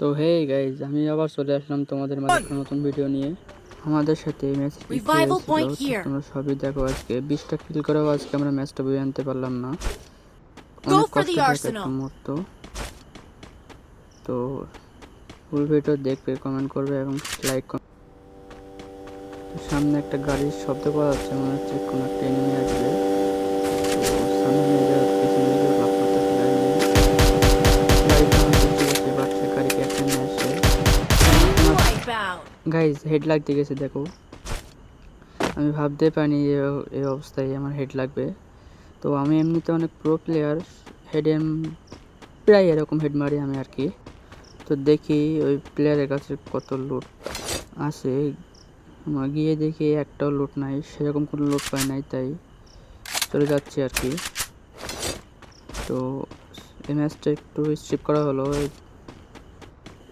তো hey guys আমি আবার চলে আসলাম তোমাদের মাঝে একটা নতুন ভিডিও নিয়ে। আমাদের সাথে এই ম্যাচ তোমরা সবই দেখো আজকে। বিশটা কিল করেও আজকে আমরা ম্যাচটা বয়ে আনতে পারলাম না। অনেক কষ্টের একটা মুহূর্ত। তো ফুল ভিডিও দেখবে কমেন্ট করবে এবং লাইক সামনে একটা গাড়ির শব্দ পাওয়া যাচ্ছে মনে হচ্ছে কোনো একটা এনিমি আসবে। তো সামনে গাইজ হেড লাগতে গেছে, দেখো। আমি ভাবতে পারিনি এই অবস্থায় আমার হেড লাগবে। তো আমি এমনিতে অনেক প্রো প্লেয়ার হেডে প্রায় এরকম হেড মারি আমি আর কি। তো দেখি ওই প্লেয়ারের কাছে কত লুট আছে গিয়ে দেখি একটাও লুট নাই, সেরকম কোনো লুট পাই নাই, তাই চলে যাচ্ছি আর কি। তো এই ম্যাচটা একটু স্ট্রিপ করা হলো।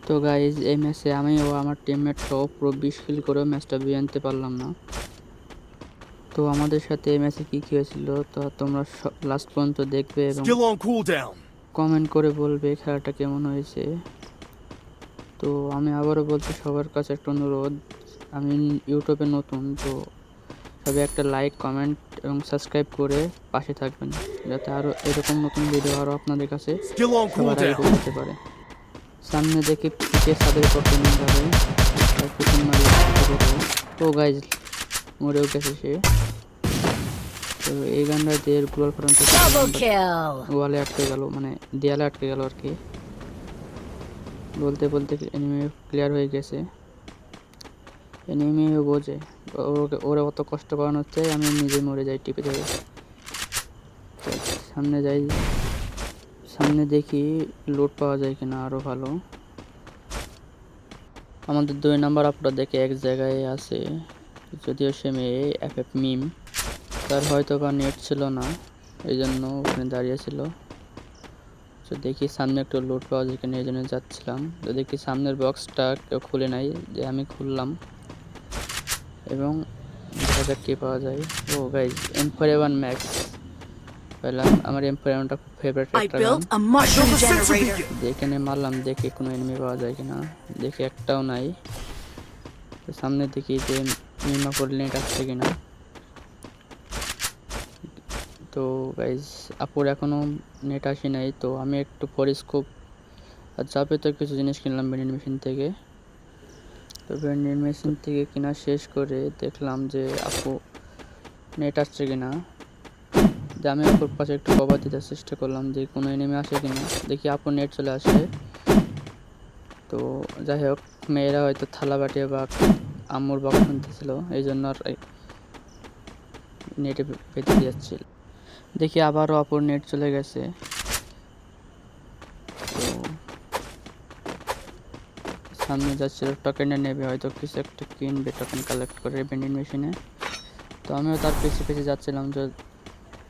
তো গাইজ এই ম্যাচে আমি ও আমার টিমমেট সহ পুরো বিশ কিল করেও ম্যাচটা বিয়ে আনতে পারলাম না তো আমাদের সাথে এই ম্যাচে কী কী হয়েছিল তো তোমরা লাস্ট পর্যন্ত দেখবে এবং. কমেন্ট করে বলবে খেলাটা কেমন হয়েছে তো আমি আবারও বলছি সবার কাছে একটা অনুরোধ আমি ইউটিউবে নতুন তো সবাই একটা লাইক কমেন্ট এবং সাবস্ক্রাইব করে পাশে থাকবেন যাতে আরও এরকম নতুন ভিডিও আরও আপনাদের কাছে. পৌঁছাতে পারে সামনে দেখে পিকে ছাদের পক্ষে নিয়ে যাবে পিছন। তো গাইজ মরেও গেছে সে। তো এই গানটা দিয়ে গ্লোয়াল ফোরাম Double ওয়ালে আটকে গেল মানে দেয়ালে আটকে গেল আর কি। বলতে বলতে এনিমি ক্লিয়ার হয়ে গেছে। এনিমি বোঝে। ওকে- ওরা অত কষ্ট করানো হচ্ছে আমি নিজে মরে যাই টিপে ধরে সামনে যাই। সামনে দেখি লোড পাওয়া যায় কিনা আরও ভালো। আমাদের দুই নাম্বার আপটা দেখে এক জায়গায় আছে, যদিও সে মেয়ে এফ এফ মিম। তার হয়তো বা নেট ছিল না, এই জন্য ওখানে দাঁড়িয়ে ছিল। তো দেখি সামনে একটু লোড পাওয়া যায় কিনা, এই জন্য যাচ্ছিলাম। তো দেখি সামনের বক্সটা কেউ খুলে নাই, যে আমি খুললাম। এবং দেখা যাক কী পাওয়া যায়। ও guys M M four one max পেলাম আমার এমফোর ওয়ানটা খুব ফেভারিট একটা. দেখে মারলাম দেখি কোনো এনিমি পাওয়া যায় কিনা। দেখি একটাও নাই। তো সামনে দেখি যে মিমা করে নেট আসছে কিনা। তো গাইজ আপুর এখনও নেট আসে নাই তো আমি একটু পরিস্কোপ আর যাবে তো কিছু জিনিস কিনলাম ভেন্ডিং মেশিন থেকে। তো ভেন্ডিং মেশিন থেকে কেনা শেষ করে দেখলাম যে আপু নেট আসছে কিনা। যে আমি আপুর পাশে একটু কভার দিতে চেষ্টা করলাম যে কোনো এনিমি আসে কিনা। দেখি আপু নেট চলে আসে তো যাই হোক, মেয়েরা হয়তো থালা বাটিয়ে বা আম্মুর বক শুনতেছিল এই জন্য আর নেটে পেতে যাচ্ছিল দেখি আবারও অপর নেট চলে গেছে। তো সামনে যাচ্ছিল টোকেনে নেবে, হয়তো কিছু একটা কিনবে টোকেন কালেক্ট করে ভেন্ডিং মেশিনে তো আমিও তার পিছিয়ে পিছিয়ে যাচ্ছিলাম, যে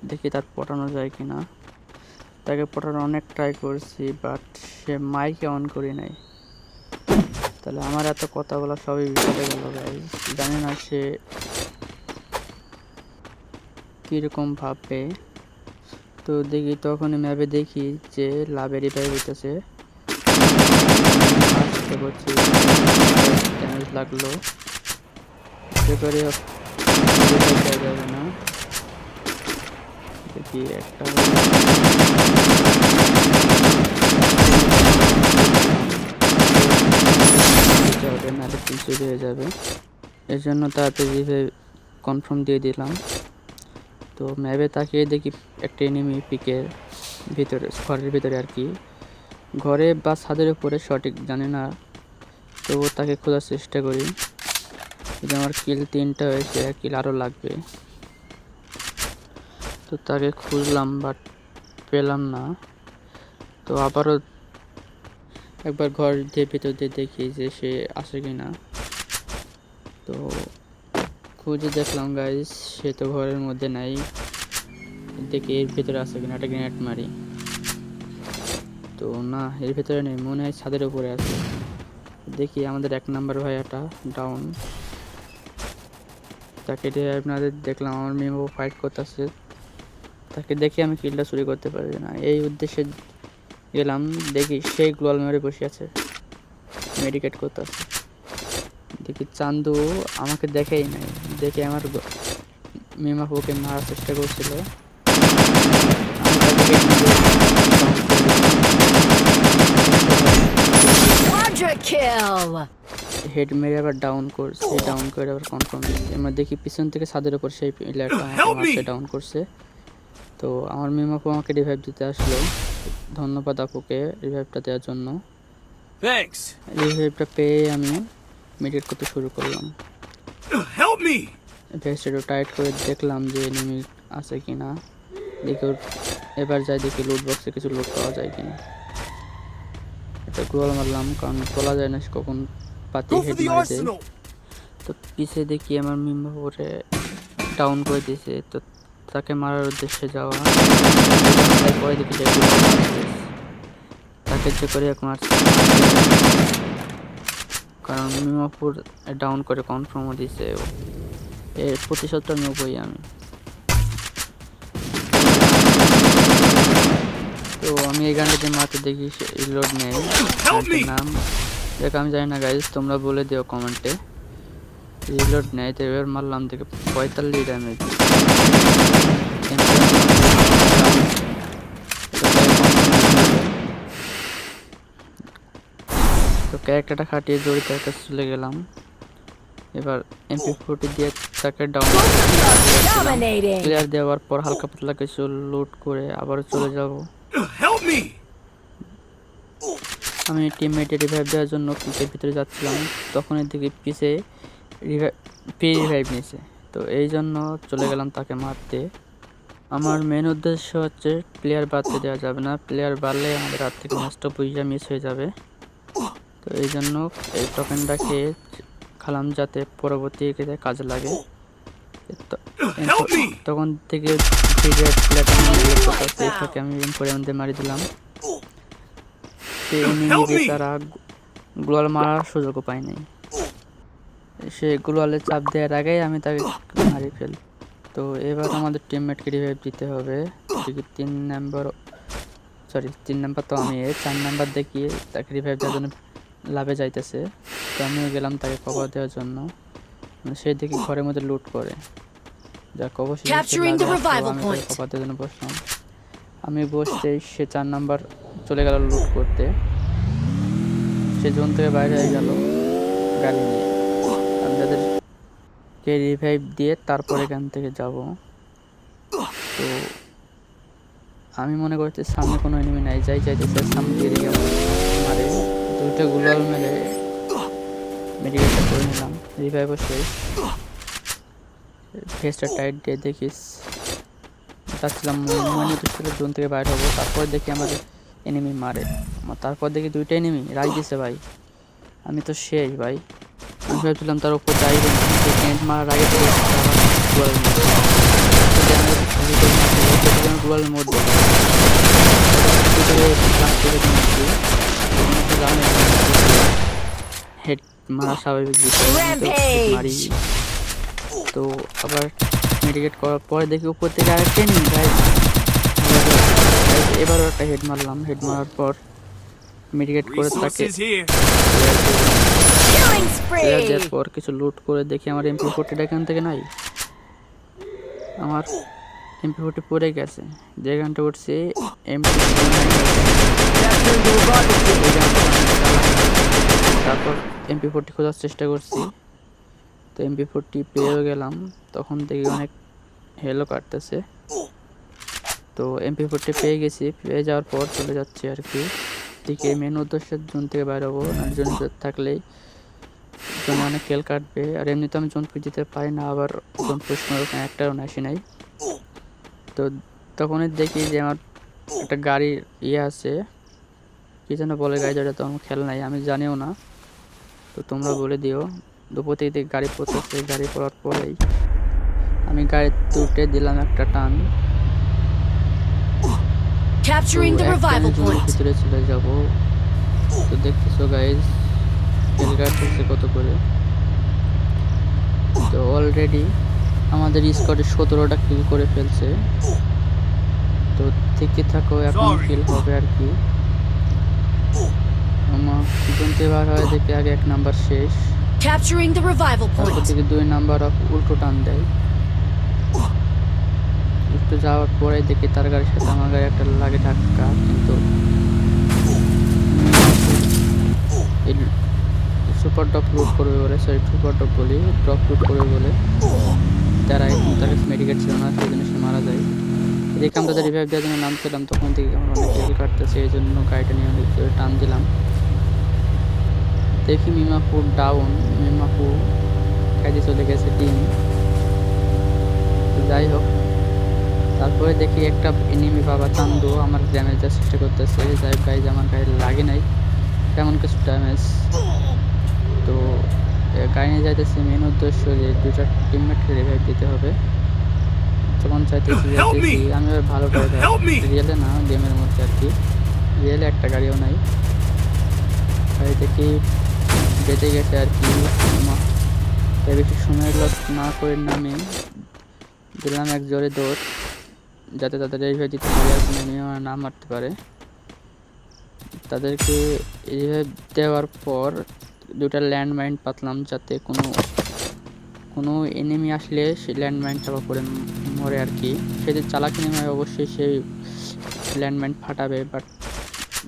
দেখি তার পটানো যায় কি না তাকে পটানোর অনেক ট্রাই করছি বাট সে মাইকে অন করি নাই। তাহলে আমার এত কথা বলা সবই বিপদে গেল গাইজ জানি না সে কীরকম ভাববে। তো দেখি তখন ম্যাপে দেখি যে লাভের রিপাই হইতেছে ড্যামেজ লাগল। এবারে যাবে না। দেখি একটা? হবে নাহলে কিল চুরি হয়ে যাবে। এর জন্য তাড়াতাড়ি কনফার্ম দিয়ে দিলাম। তো ম্যাপে তাকিয়ে দেখি একটা এনিমি পিকের ভিতরে, ঘরের ভিতরে আর কি। ঘরে বা ছাদের উপরে, সঠিক জানি না। তো তাকে খোঁজার চেষ্টা করি। যদি আমার কিল তিনটা হয়েছে কিল আরও লাগবে। তো তাকে খুঁজলাম বাট পেলাম না। তো আবারও একবার ঘর দিয়ে ভেতর দিয়ে দেখি যে সে আসে কি না তো খুঁজে দেখলাম গাইস সে তো ঘরের মধ্যে নাই। দেখি এর ভেতরে আছে কিনা, একটা গ্রেনেড মারি। তো না, এর ভেতরে নেই, মনে হয় ছাদের উপরে আছে। দেখি আমাদের এক নাম্বার ভাইয়াটা ডাউন তাকে আপনাদের দেখলাম, আমার মেমো ফাইট করতেছে। তাকে দেখে আমি কিলটা চুরি করতে পারি না। এই উদ্দেশ্যে গেলাম দেখি সেই গ্লোয়াল মেরে বসে আছে মেডিকেট করতেছে দেখি চান্দু আমাকে দেখেই নাই দেখে আমার মিমাপুকে মারার চেষ্টা করছিল. হেড মেরে আবার ডাউন করছে ডাউন করে আবার কনফার্ম এবার দেখি পিছন থেকে ছাদের উপর সেই প্লেয়ারটা ডাউন করছে। তো আমার মিমাপু আমাকে রিভাইভ দিতে আসলো ধন্যবাদ আপুকে রিভাইভটা দেওয়ার জন্য. রিভাইভটা পেয়ে আমি মেডিটেট করতে শুরু করলাম! ভেস্টটা টাইট করে দেখলাম যে এনিমি আছে কি না দেখি এবার যাই দেখি লুট বক্সে কিছু লুট পাওয়া যায় কিনা এটা গোল মারলাম কারণ বলা যায় না সে কখন পাতি হেড মারে দেয়। তো পিছে দেখি আমার মিম্বা পরে ডাউন করে দিয়েছে তো তাকে মারার উদ্দেশ্যে যাওয়া গুলো মারছে। তাকে যে করে এক মারছে। কারণ মিমাপুর ডাউন করে কনফার্মও দিছে। এর প্রতিশোধটা নেবই আমি। তো আমি এই গানটাতে মারতে দেখি লোড নেই। নাম দেখ আমি জানি না গাইজ তোমরা বলে দিও কমেন্টে রিলোড নেই তো এবার মারলাম দেখে পঁয়তাল্লিশ ড্যামেজ তো ক্যারেক্টারটা খাটিয়ে জড়িত একটা চলে গেলাম। এবার এমপি ফোর্টি দিয়ে তাকে ডাউন. ক্লিয়ার দেওয়ার পর হালকা পাতলা কিছু লুট করে আবার চলে যাব! আমি টিমমেটে রিভাইভ দেওয়ার জন্য পিকের ভিতরে যাচ্ছিলাম। তখনই দিকে পিছে রিভাইভ প্রি রিভাইভ নিয়েছে। তো এই জন্য চলে গেলাম তাকে মারতে। আমার মেন উদ্দেশ্য হচ্ছে প্লেয়ার বাড়তে দেওয়া যাবে না। প্লেয়ার বাড়লে আমাদের হাত থেকে ম্যাচটা বুঝিয়া মিস হয়ে যাবে। তো এই জন্য এই টোকেনটা খেয়ে খালাম যাতে পরবর্তী ক্ষেত্রে কাজে লাগে! তখন থেকে আমি করে মধ্যে মারি দিলাম। me! গ্লোয়াল মারার সুযোগও পায় নাই। সে গ্লোয়ালে চাপ দেওয়ার আগেই আমি তাকে মারি ফেল তো এবার আমাদের টিমমেট টিমমেটকে রিভাইভ দিতে হবে। তিন নাম্বার সরি তিন নাম্বার তো আমি চার নাম্বার দেখিয়ে তাকে রিভাইভ দেওয়ার জন্য লাভে যাইতেছে। তো আমিও গেলাম তাকে কভার দেওয়ার জন্য। মানে সে দেখি ঘরের মধ্যে লুট করে। যা point. কভার দেওয়ার জন্য বসলাম। আমি বসতেই সে চার নাম্বার চলে গেল লুট করতে। সে জোন থেকে বাইরে হয়ে গেল গাড়ি নিয়ে। আমি তাদেরকে রিভাইভ দিয়ে তারপর এখান থেকে যাব। তো আমি মনে করছি সামনে কোনো এনিমি নাই। যাই যাই চাইতেছে সামনে দিয়ে দিকে মারে। দুইটা গুলাল মেরে মেডিকেলটা করে নিলাম। রিভাইভও শেষ। ফেসটা টাইট দিয়ে দেখিস। যাচ্ছিলাম মনে ছিল জোন থেকে বাইরে হব। তারপর দেখি আমাদের এনিমি মারে। তারপর দেখি দুইটা এনিমি রাই দিছে ভাই। আমি তো শেষ ভাই। আমি ভেবেছিলাম তার উপর যাইবে না টেন্ট মারার আগে থেকে গুগলের মধ্যে হেড মারা স্বাভাবিক বিষয় মারি। তো আবার মেডিকেট করার পরে দেখি উপর থেকে আরেকটা গাইজ এবারও একটা হেড মারলাম। হেড মারার পর মেডিকেট করে তাকে পর কিছু লুট করে দেখি আমার এমপি ফোর্টিটা এখান থেকে নাই? আমার এমপি ফোর্টি পড়ে গেছে। যেখানটা উঠছে এমপি তারপর এমপি ফোর্টি খোঁজার চেষ্টা করছি। তো এমপি ফোর্টি পেয়েও গেলাম। তখন থেকে অনেক হেলো কাটতেছে। তো এমপি ফোর্টি পেয়ে গেছি। পেয়ে যাওয়ার পর চলে যাচ্ছি আর কি। দিকে মেন উদ্দেশ্যের জোন থেকে বাইরে হব। জোন থাকলেই জোনে অনেক কেল কাটবে। আর এমনিতে আমি জোন পুষ দিতে পারি না আবার জোন পুষ করার ওখানে একটাও আসি নাই। তো তখনই দেখি যে আমার একটা গাড়ির ইয়ে আছে। কি যেন বলে গাড়িটা তো আমার খেয়াল নাই আমি জানিও না। তো তোমরা বলে দিও। দুপুর থেকে গাড়ি পড়তেছে গাড়ি পড়ার পরেই আমি গাড়ি উঠে দিলাম একটা টান। Capturing the revival point. ভিতরে চলে যাব। তো দেখতেছো গাইজ তেল কাটতেছে কত করে? তো অলরেডি আমাদের স্কোয়াডে সতেরোটা কিল করে ফেলছে। তো থেকে থাকো এখন. কিল হবে আর কি। আমার দিকে বার হয় দেখি আগে এক নাম্বার শেষ। Capturing the revival point. দিকে দুই নাম্বার অফ উল্টো টান দেয়। একটু যাওয়ার পরে দেখি তার গাড়ির সাথে আমার গাড়ি একটা লাগে ধাক্কা কিন্তু সুপার ডপ লুট করবে বলে সরি সুপার ডপ বলি ড্রপ লুট করবে বলে। তারা এখন তার কাছে মেডিকেট ছিল না, সেই জন্য সে মারা যায়। এদিকে আমরা তাদের রিভাইভ দেওয়ার জন্য নামছিলাম, তখন থেকে আমার অনেক লেগে কাটতেছে, এই জন্য গাড়িটা নিয়ে অনেক টান দিলাম। দেখি মিমাপুর ডাউন মিমাপুর কাজে চলে গেছে টিম যাই হোক, তারপরে দেখি একটা এনিমি বাবা চান্দু আমার ড্যামেজ দেওয়ার চেষ্টা করতেছে। যাই গাইজ আমার গায়ে লাগে নাই। তেমন কিছু ড্যামেজ তো গাড়ি নিয়ে যাইতেছি। মেন উদ্দেশ্য যে দুটা টিমমেটকে রিভাইভ দিতে হবে। তখন চাইতেছি আমি ভালো করে রিয়েলে না গেমের মধ্যে আর কি। রিয়েলে একটা গাড়িও নাই। তাই দেখি বেঁচে গেছে আর কি। তাই বেশি সময় লস না করে নামে দিলাম এক জোরে দৌড়। যাতে তাদের রিভাইভ দিতে পারে আর কোনো নিয়ম না মারতে পারে। তাদেরকে রিভাইভ দেওয়ার পর দুটা ল্যান্ডমাইন পাতলাম যাতে কোনো কোনো এনিমি আসলে সে ল্যান্ডমাইন চাপা ম- মরে আর কি। সে যদি চালাক এনিমি হয় অবশ্যই সেই ল্যান্ডমাইন ফাটাবে বাট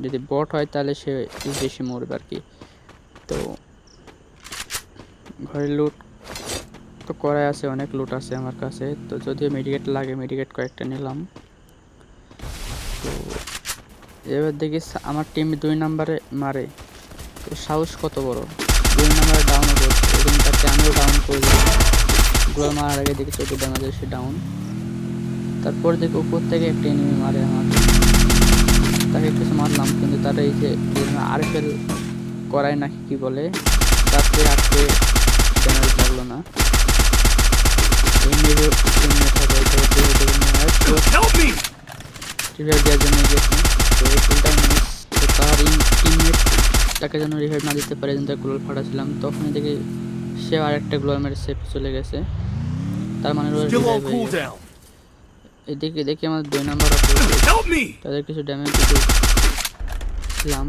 যদি বট হয় তাহলে সে বেশি মরবে আর কি। তো ঘরে লুট তো করাই আছে, অনেক লুট আছে আমার কাছে। তো যদিও মেডিকেট লাগে মেডিকেট কয়েকটা নিলাম। তো এবার দেখি, আমার টিম দুই নাম্বারে মারে। তো সাহস কত বড় দুই নাম্বারে ডাউনও করছে এবং তাকে আমিও ডাউন করে দিলাম গোল মারার আগে দেখি চোদ্দ ড্যামেজে সে ডাউন তারপর দেখি উপর থেকে একটা এনিমি মারে আমাকে তাকে কিছু মারলাম কিন্তু তার এই যে আরএফএল করায় নাকি কি বলে তাতে আজকে ড্যামেজ লাগল না এমনি! রিভাইভ দেওয়ার জন্য গেছে তাকে যেন রিভাইভ না দিতে পারে যেন তার গ্লোয়াল ফাটাছিলাম তখনই দেখি সে আর একটা গ্লোয়াল মেরে সেফ চলে গেছে। তার মানে. এদিকে দেখি আমার দুই নাম্বার তাদের কিছু ড্যামেজ দিয়েছিলাম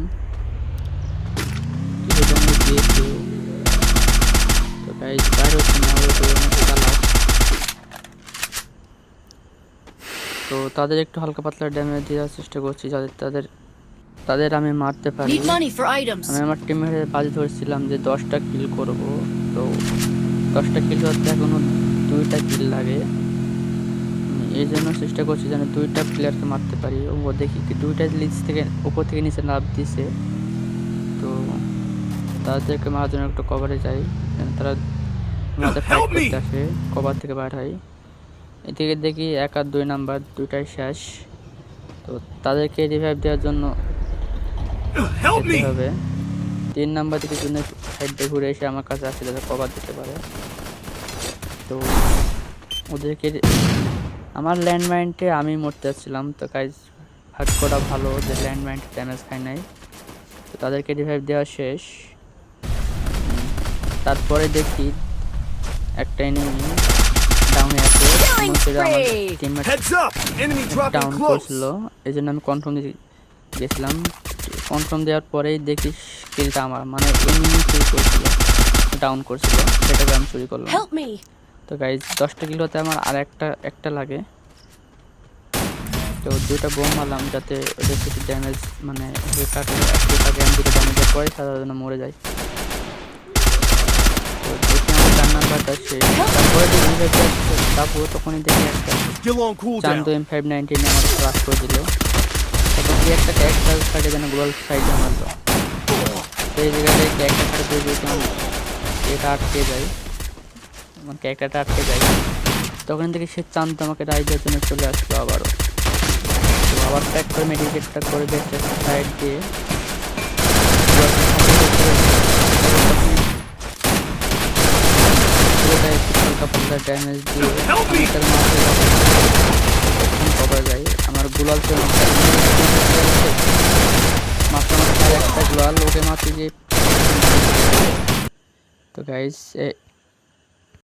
কিছু ড্যামেজ দিয়েছি। তো গাইজ বাইরে হচ্ছে না তো তাদের একটু হালকা পাতলা ড্যামেজ দেওয়ার চেষ্টা করছি যাদের তাদের তাদের আমি মারতে পারি. আমি আমার টিমের বাজি ধরেছিলাম যে দশটা কিল করব। তো দশটা কিল করতে এখনও দুইটা কিল লাগে। এই জন্য চেষ্টা করছি যেন দুইটা প্লেয়ারকে মারতে পারি ও দেখি কি দুইটা লিজ থেকে উপর থেকে নিচে লাভ দিছে। তো তাদেরকে মারার জন্য একটু কভারে যাই যেন তারা আমাদের ফাইট করতে আসে কভার থেকে বাইর হয়। এদিকে দেখি এক আর দুই নাম্বার দুইটাই শেষ। তো তাদেরকে রিভাইভ দেওয়ার জন্য যেতে me! হবে। তিন নাম্বার থেকে জন্য সাইড দিয়ে ঘুরে এসে আমার কাছে আসে যাতে কভার দিতে পারে। তো ওদেরকে আমার ল্যান্ডমাইনটে আমি মরতে যাচ্ছিলাম তো কাজ ভাগ করা ভালো যে ল্যান্ডমাইন ড্যামেজ খায় নাই। তো তাদেরকে রিভাইভ দেওয়া শেষ। তারপরে দেখি একটা এনিমি ডাউনে আছে। টিমমেট ডাউন করছিল। এই জন্য আমি কনফার্ম গেছিলাম। কনফার্ম দেওয়ার পরেই দেখি কিলটা আমার মানে এমনি কিল করছিল ডাউন করছিল সেটাকে আমি চুরি করলাম। তো গাইজ দশটা কিল হতে আমার আর একটা একটা লাগে। তো দুইটা বোম মারলাম যাতে ওদের কিছু ড্যামেজ মানে হেকাকে হেকাকে আমি দুটো ড্যামেজের পরে মরে যায়। তো দেখি আমার চার নাম্বারটা শেষ। তারপরে যে তখনই দেখি একটা চান্দু এম ফাইভ নাইনটিনে আমার ক্লাস করে দিল। তখন কি একটা ক্যারেক্টার থাকে যেন গ্লোবাল সাইডে মারলো। সেই জায়গাটায় ক্যারেক্টারটা দিয়ে দিয়েছিলাম। এটা আটকে যায়। আমার ক্যারেক্টারটা আটকে যায়। তখন থেকে সে চান্দু আমাকে দেওয়ার জন্য চলে আসলো আবারও। তো আবার প্যাক করে মেডিকেটটা করে দিয়েছে সাইড দিয়ে হালকা পাতলা ড্যামেজ দিয়ে কভার যাই। আমার গুলাল মাত্র একটা গুলাল ওকে মাত্র যে তো গাইস